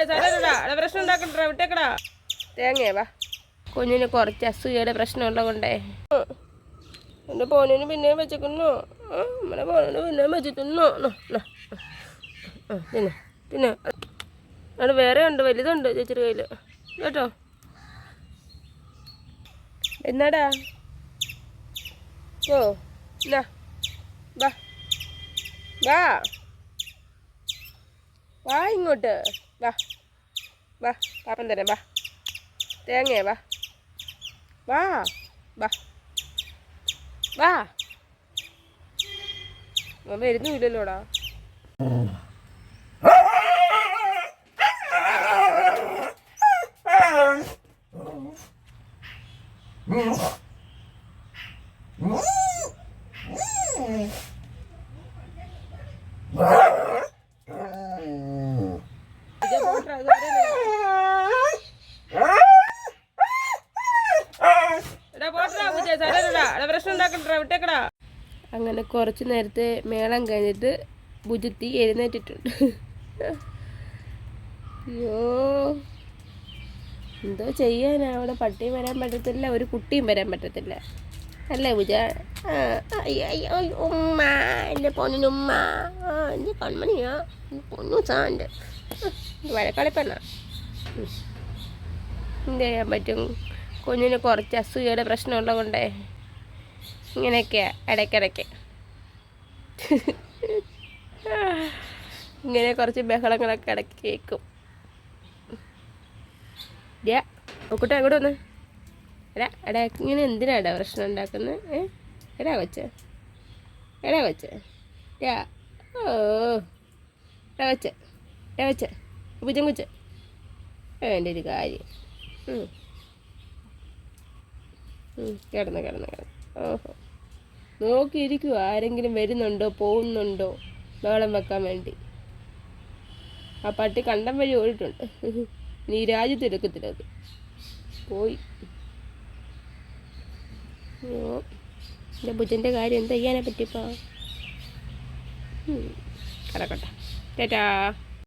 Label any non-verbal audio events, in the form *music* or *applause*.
പ്രശ്നം ഉണ്ടാക്കണ്ടാ? വിട്ടേക്കടാ. തേങ്ങയാ വാ. കുഞ്ഞിന് കുറച്ച് അസുഖയുടെ പ്രശ്നമുള്ള കൊണ്ടേ എന്റെ പോനിന് പിന്നെയും വെച്ചേക്കുന്നു. നമ്മുടെ പോനിന് പിന്നെയും വെച്ചിട്ടുന്നു പിന്നെ പിന്നെ. അവിടെ വേറെ ഉണ്ട് വലുതുണ്ട് ചേച്ചിയുടെ കയ്യിൽ കേട്ടോ? എന്നാടാ? ഓ എന്നാ വാ. വാ. വാ ഇങ്ങോട്ട്. വാ. വാ പാപ്പൻ തരാം. വാ. തേങ്ങ വാ. വാ വാ. വാ. അവൻ വരുന്നുമില്ലല്ലോടാ ഇജ്ജ് അങ്ങനെ കുറച്ച് നേരത്തെ മേളം കഴിഞ്ഞിട്ട് ഭുജത്തി എഴുന്നേറ്റിട്ടുണ്ട്. അയ്യോ. എന്തോ ചെയ്യാനാ? അവിടെ പട്ടിയും വരാൻ പറ്റത്തില്ല ഒരു കുട്ടിയും വരാൻ പറ്റത്തില്ല. അല്ലേ പൂജ? അയ്യോ, അയ്യോ, ഉമ്മ എന്റെ പൊന്നിനുമ്മ എന്റെ കൺമണിയാ. പൊന്നു സാന്റെ വഴക്കളിപ്പെണ്ണ. എന്ത് ചെയ്യാൻ പറ്റും? കുഞ്ഞിന് കുറച്ച് അസൂയയുടെ പ്രശ്നമുള്ളത് കൊണ്ടേ ഇങ്ങനെയൊക്കെയാ ഇടയ്ക്കിടയ്ക്ക്. ഇങ്ങനെ കുറച്ച് ബഹളങ്ങളൊക്കെ ഇടയ്ക്ക് കേൾക്കും. ഡ്യാ നോക്കട്ടെ അങ്ങോട്ട് വന്ന്. എടാ എടാ ഇങ്ങനെ എന്തിനാടാ പ്രശ്നം ഉണ്ടാക്കുന്നത് എടാ കൊച്ച. എടാ കൊച്ച. രാ ഓ എടാ കൊച്ച്. എടാ കൊച്ച്. പൂജം കൊച്ച്. എന്റെ ഒരു കാര്യം. കിടന്ന് കിടന്ന് കിടന്ന്. ഓഹോ. നോക്കിയിരിക്കുക ആരെങ്കിലും വരുന്നുണ്ടോ പോകുന്നുണ്ടോ? ബഹളം വെക്കാൻ വേണ്ടി. ആ പട്ടി കണ്ടം വഴി ഓടിട്ടുണ്ട് *laughs* നീ രാജ്യത്ത് എടുക്കത്തില്ല പോയി. അയ്യോ എന്റെ ബുദ്ധന്റെ കാര്യം എന്താ ചെയ്യാനെ പറ്റിയപ്പോൾ കിടക്കട്ടെ. ചേട്ടാ